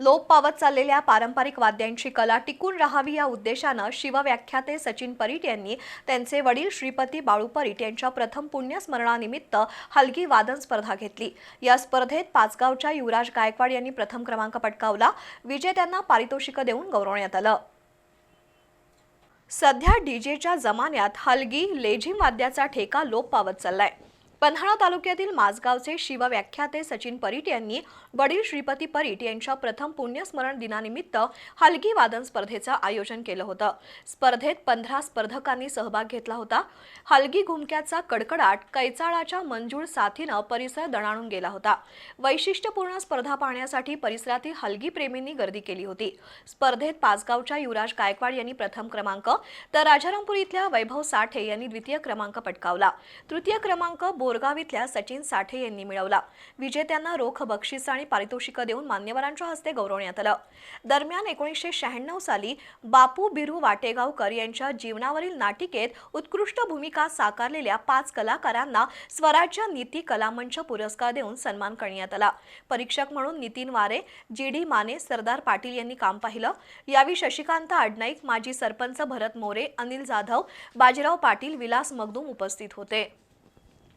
लोप पावत चाललेल्या पारंपरिक वाद्यांची कला टिकून राहावी या उद्देशानं शिवव्याख्याते सचिन परीट यांनी त्यांचे वडील श्रीपती बाळू परीट यांच्या प्रथम पुण्यस्मरणानिमित्त हलगी वादन स्पर्धा घेतली. या स्पर्धेत पाचगावच्या युवराज गायकवाड यांनी प्रथम क्रमांक पटकावला. विजेत्यांना पारितोषिकं देऊन गौरवण्यात आलं. सध्या डीजेच्या जमान्यात हलगी लेझिम वाद्याचा ठेका लोप पावत चाललाय. पन्हाळा तालुक्यातील माझगावचे शिवव्याख्याते सचिन परीट यांनी वडील श्रीपती परीट यांच्या प्रथम पुण्यस्मरण दिनानिमित्त हलगी वादन स्पर्धेचं आयोजन केलं होतं. स्पर्धेत पंधरा स्पर्धकांनी सहभाग घेतला होता. हलगी घुमक्याचा कडकडाट कैचाळाच्या मंजूळ साथीनं परिसर दणाणून गेला होता. वैशिष्ट्यपूर्ण स्पर्धा पाहण्यासाठी परिसरातील हलगी प्रेमींनी गर्दी केली होती. स्पर्धेत पाचगावच्या युवराज गायकवाड यांनी प्रथम क्रमांक तर राजारामपूर इथल्या वैभव साठे यांनी द्वितीय क्रमांक पटकावला. तृतीय क्रमांक बोरगाव इथल्या सचिन साठे यांनी मिळवला. विजेत्यांना रोख बक्षीस आणि पारितोषिकं देऊन मान्यवरांच्या हस्ते गौरवण्यात आलं. दरम्यान एकोणीसशे शहाण्णव साली बापू बिरू वाटेगावकर यांच्या जीवनावरील नाटिकेत उत्कृष्ट भूमिका साकारलेल्या पाच कलाकारांना स्वराज्य नीती कलामंच पुरस्कार देऊन सन्मान करण्यात आला. परीक्षक म्हणून नितीन वारे जी डी माने सरदार पाटील यांनी काम पाहिलं. यावेळी शशिकांत आडनाईक माजी सरपंच भरत मोरे अनिल जाधव बाजीराव पाटील विलास मगदूम उपस्थित होते.